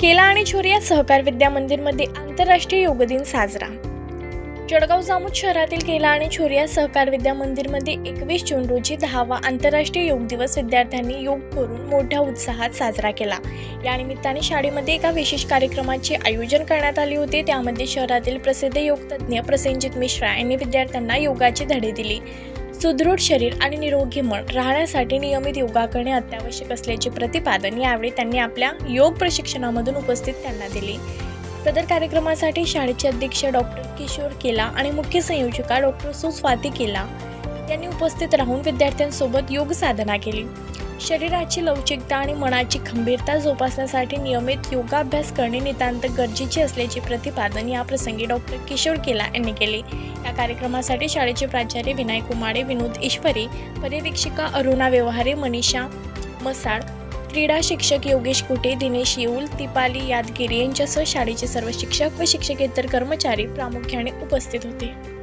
केला आणि छोरिया सहकार विद्या मंदिरमध्ये आंतरराष्ट्रीय योग दिन साजरा. जळगाव जामोद शहरातील केला आणि छोरिया सहकार विद्या मंदिरमध्ये एकवीस जून रोजी दहावा आंतरराष्ट्रीय योग दिवस विद्यार्थ्यांनी योग करून मोठ्या उत्साहात साजरा केला. या निमित्ताने शाळेमध्ये एका विशेष कार्यक्रमाचे आयोजन करण्यात आले होते. त्यामध्ये शहरातील प्रसिद्ध योगतज्ञ प्रसेनजित मिश्रा यांनी विद्यार्थ्यांना योगाचे धडे दिले. सुदृढ शरीर आणि निरोगी मन राहण्यासाठी नियमित योगा करणे अत्यावश्यक असल्याचे प्रतिपादन यावेळी त्यांनी आपल्या योग प्रशिक्षणामधून उपस्थित त्यांना दिले. सदर कार्यक्रमासाठी शाळेचे अध्यक्ष डॉक्टर किशोर केला आणि मुख्य संयोजिका डॉक्टर सुस्वाती केला. यांनी उपस्थित राहून विद्यार्थ्यांसोबत योग साधना केली. शरीराची लवचिकता आणि मनाची खंबीरता जोपासण्यासाठी नियमित योगाभ्यास करणे नितांत गरजेचे असल्याचे प्रतिपादन याप्रसंगी डॉक्टर किशोर केला यांनी केले. या कार्यक्रमासाठी शाळेचे प्राचार्य विनायक कुमारे विनोद ईश्वरी पर्यवेक्षिका अरुणा व्यवहारे मनीषा मसाळ क्रीडा शिक्षक योगेश कुटे दिनेश येऊल तिपाली यादगिरी यांच्यासह शाळेचे सर्व शिक्षक व शिक्षकेतर कर्मचारी प्रामुख्याने उपस्थित होते.